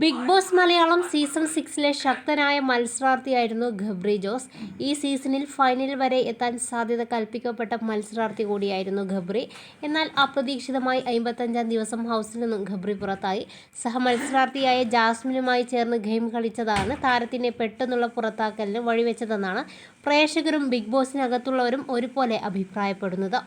Big Boss Malayalam season സിക്സിലെ ശക്തനായ മത്സരാർത്ഥിയായിരുന്നു ഗബ്രി ജോസ്. ഈ സീസണിൽ ഫൈനൽ വരെ എത്താൻ സാധ്യത കൽപ്പിക്കപ്പെട്ട മത്സരാർത്ഥി കൂടിയായിരുന്നു ഗബ്രി എന്നാൽ അപ്രതീക്ഷിതമായി അമ്പത്തഞ്ചാം ദിവസം ഹൗസിൽ നിന്നും ഗബ്രി പുറത്തായി. സഹമത്സരാർത്ഥിയായ ജാസ്മിനുമായി ചേർന്ന് ഗെയിം കളിച്ചതാണ് താരത്തിനെ പെട്ടെന്നുള്ള പുറത്താക്കലിന് വഴിവെച്ചതെന്നാണ് പ്രേക്ഷകരും ബിഗ് ബോസിനകത്തുള്ളവരും ഒരുപോലെ അഭിപ്രായപ്പെടുന്നത്.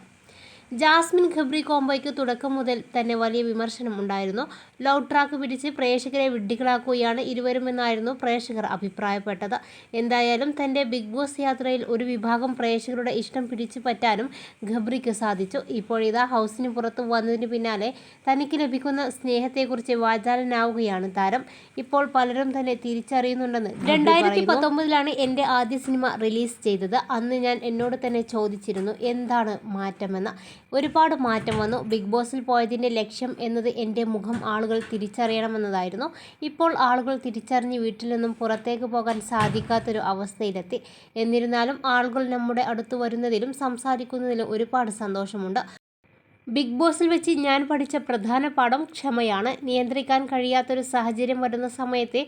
ജാസ്മിൻ ഖബ്രി കോംബോയ്ക്ക് തുടക്കം മുതൽ തന്നെ വലിയ വിമർശനം ഉണ്ടായിരുന്നു. ലവ് ട്രാക്ക് പിടിച്ച് പ്രേക്ഷകരെ വിഡ്ഢികളാക്കുകയാണ് ഇരുവരുമെന്നായിരുന്നു പ്രേക്ഷകർ അഭിപ്രായപ്പെട്ടത്. എന്തായാലും തന്റെ ബിഗ് ബോസ് യാത്രയിൽ ഒരു വിഭാഗം പ്രേക്ഷകരുടെ ഇഷ്ടം പിടിച്ചു പറ്റാനും ഖബ്രിക്ക് സാധിച്ചു. ഇപ്പോഴിതാ ഹൗസിന് പുറത്ത് വന്നതിന് പിന്നാലെ തനിക്ക് ലഭിക്കുന്ന സ്നേഹത്തെക്കുറിച്ച് വാചാലനാവുകയാണ് താരം. ഇപ്പോൾ പലരും തന്നെ തിരിച്ചറിയുന്നുണ്ടെന്ന് രണ്ടായിരത്തി പത്തൊമ്പതിലാണ് എന്റെ ആദ്യ സിനിമ റിലീസ് ചെയ്തത്. അന്ന് ഞാൻ എന്നോട് തന്നെ ചോദിച്ചിരുന്നു എന്താണ് മാറ്റമെന്ന്. ഒരുപാട് മാറ്റം വന്നു. ബിഗ് ബോസിൽ പോയതിന്റെ ലക്ഷ്യം എന്നത് എന്റെ മുഖം ആളുകൾ തിരിച്ചറിയണമെന്നതായിരുന്നു. ഇപ്പോൾ ആളുകൾ തിരിച്ചറിഞ്ഞ് വീട്ടിൽ നിന്നും പുറത്തേക്ക് പോകാൻ സാധിക്കാത്തൊരു അവസ്ഥയിലെത്തി. എന്നിരുന്നാലും ആളുകൾ നമ്മുടെ അടുത്ത് വരുന്നതിലും സംസാരിക്കുന്നതിലും ഒരുപാട് സന്തോഷമുണ്ട്. ബിഗ് ബോസിൽ വെച്ച് ഞാൻ പഠിച്ച പ്രധാന പാഠം ക്ഷമയാണ്. നിയന്ത്രിക്കാൻ കഴിയാത്തൊരു സാഹചര്യം വരുന്ന സമയത്തെ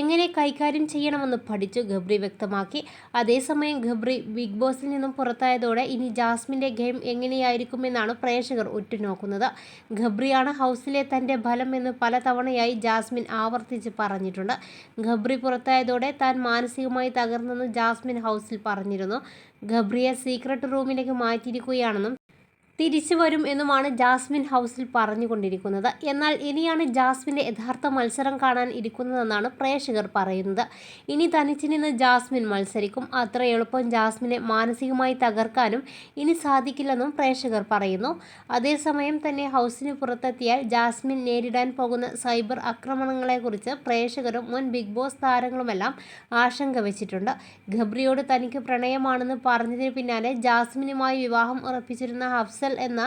എങ്ങനെ കൈകാര്യം ചെയ്യണമെന്ന് പഠിച്ചു ഗബ്രി വ്യക്തമാക്കി. അതേസമയം ഗബ്രി ബിഗ് ബോസിൽ നിന്നും പുറത്തായതോടെ ഇനി ജാസ്മിന്റെ ഗെയിം എങ്ങനെയായിരിക്കുമെന്നാണ് പ്രേക്ഷകർ ഉറ്റുനോക്കുന്നത്. ഗബ്രിയാണ് ഹൗസിലെ തന്റെ ഫലം എന്ന് പലതവണയായി ജാസ്മിൻ ആവർത്തിച്ച് പറഞ്ഞിട്ടുണ്ട്. ഗബ്രി പുറത്തായതോടെ താൻ മാനസികമായി തകർന്നെന്ന് ജാസ്മിൻ ഹൗസിൽ പറഞ്ഞിരുന്നു. ഗബ്രിയെ സീക്രട്ട് റൂമിലേക്ക് മാറ്റിയിരിക്കുകയാണെന്നും തിരിച്ചു വരും എന്നുമാണ് ജാസ്മിൻ ഹൗസിൽ പറഞ്ഞുകൊണ്ടിരിക്കുന്നത്. എന്നാൽ ഇനിയാണ് ജാസ്മിന്റെ യഥാർത്ഥ മത്സരം കാണാൻ ഇരിക്കുന്നതെന്നാണ് പ്രേക്ഷകർ പറയുന്നത്. ഇനി തനിച്ച് നിന്ന് ജാസ്മിൻ മത്സരിക്കും. അത്ര എളുപ്പം ജാസ്മിനെ മാനസികമായി തകർക്കാനും ഇനി സാധിക്കില്ലെന്നും പ്രേക്ഷകർ പറയുന്നു. അതേസമയം തന്നെ ഹൗസിന് പുറത്തെത്തിയാൽ ജാസ്മിൻ നേരിടാൻ പോകുന്ന സൈബർ ആക്രമണങ്ങളെക്കുറിച്ച് പ്രേക്ഷകരും മുൻ ബിഗ് ബോസ് താരങ്ങളുമെല്ലാം ആശങ്ക വെച്ചിട്ടുണ്ട്. ഗബ്രിയോട് തനിക്ക് പ്രണയമാണെന്ന് പറഞ്ഞതിന് പിന്നാലെ ജാസ്മിനുമായി വിവാഹം ഉറപ്പിച്ചിരുന്ന ഹഫ്സൽ എന്ന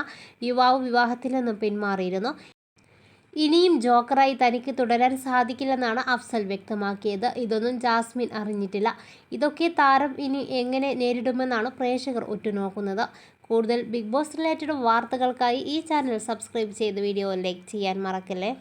യുവാവ് വിവാഹത്തിൽ നിന്നും പിന്മാറിയിരുന്നു. ഇനിയും ജോക്കറായി തനിക്ക് തുടരാൻ സാധിക്കില്ലെന്നാണ് അഫ്സൽ വ്യക്തമാക്കിയത്. ഇതൊന്നും ജാസ്മിൻ അറിഞ്ഞിട്ടില്ല. ഇതൊക്കെ താരം ഇനി എങ്ങനെ നേരിടുമെന്നാണ് പ്രേക്ഷകർ ഉറ്റുനോക്കുന്നത്. കൂടുതൽ ബിഗ് ബോസ് റിലേറ്റഡ് വാർത്തകൾക്കായി ഈ ചാനൽ സബ്സ്ക്രൈബ് ചെയ്ത് വീഡിയോ ലൈക്ക് ചെയ്യാൻ മറക്കല്ലേ?